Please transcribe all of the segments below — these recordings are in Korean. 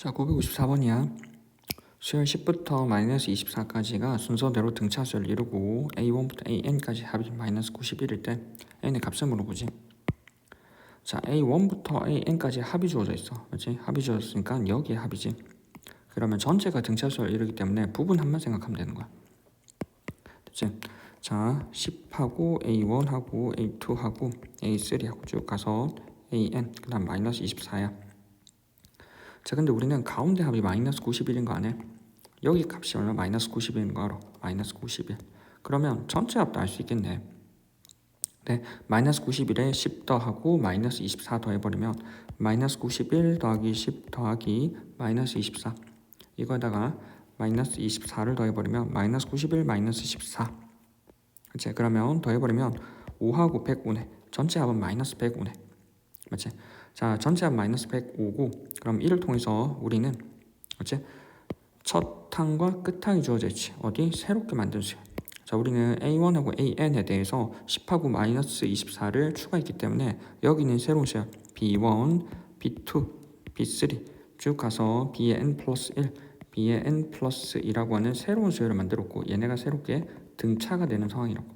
자, 954번이야. 수열 10부터 마이너스 24까지가 순서대로 등차수를 이루고 A1부터 AN까지 합이 마이너스 91일 때 N의 값을 물어보지. 자, A1부터 AN까지 합이 주어져 있어. 그렇지? 합이 주어졌으니까 여기에 합이지. 그러면 전체가 등차수를 이루기 때문에 부분합만 생각하면 되는 거야. 됐지? 자, 10하고 A1하고 A2하고 A3하고 쭉 가서 AN 그 다음 마이너스 24야. 자 근데 우리는 가운데 합이 마이너스 91인 거 아네? 여기 값이 얼마? 마이너스 91인 거 알아? 마이너스 91 그러면 전체 합도 알 수 있겠네 네, 마이너스 91에 10 더하고 마이너스 24 더해버리면 마이너스 91 더하기 10 더하기 마이너스 24 이거에다가 마이너스 24를 더해버리면 마이너스 91 마이너스 14 그치? 그러면 더해버리면 5하고 105네 전체 합은 마이너스 105네 맞지? 자 전체 합 마이너스 105고 그럼 이를 통해서 우리는 그치? 첫 항과 끝 항이 주어져 있지 어디? 새롭게 만든 수야 자 우리는 A1하고 AN에 대해서 10하고 마이너스 24를 추가했기 때문에 여기는 새로운 수야 B1, B2, B3 쭉 가서 B의 N 플러스 1, B의 N 플러스 2라고 하는 새로운 수열을 만들었고 얘네가 새롭게 등차가 되는 상황이라고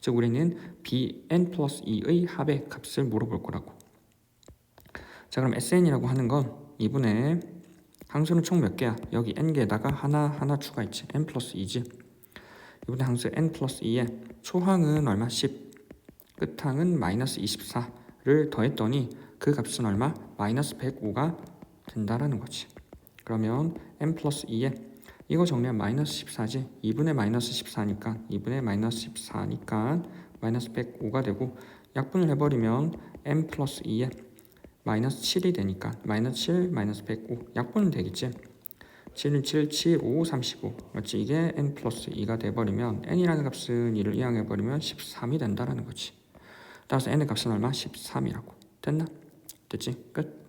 즉 우리는 Bn 플러스 2의 합의 값을 물어볼 거라고 자 그럼 SN이라고 하는 건 2분의 항수는 총 몇 개야? 여기 n개에다가 하나 하나 추가했지 n 플러스 2지 이분의 항수 n 플러스 2에 초항은 얼마? 10 끝항은 마이너스 24를 더했더니 그 값은 얼마? 마이너스 105가 된다라는 거지 그러면 n 플러스 2에 이거 정리하면 마이너스 14지 2분의 마이너스 14니까 2분의 마이너스 14니까 마이너스 105가 되고 약분을 해버리면 n 플러스 2에 마이너스 7이 되니까 마이너스 7 마이너스 105 약분은 되겠지 7은 7, 7, 5, 35 맞지? 이게 n 플러스 2가 돼버리면 n이라는 값은 2를 이항해버리면 13이 된다라는 거지 따라서 n의 값은 얼마? 13이라고 됐나? 됐지? 끝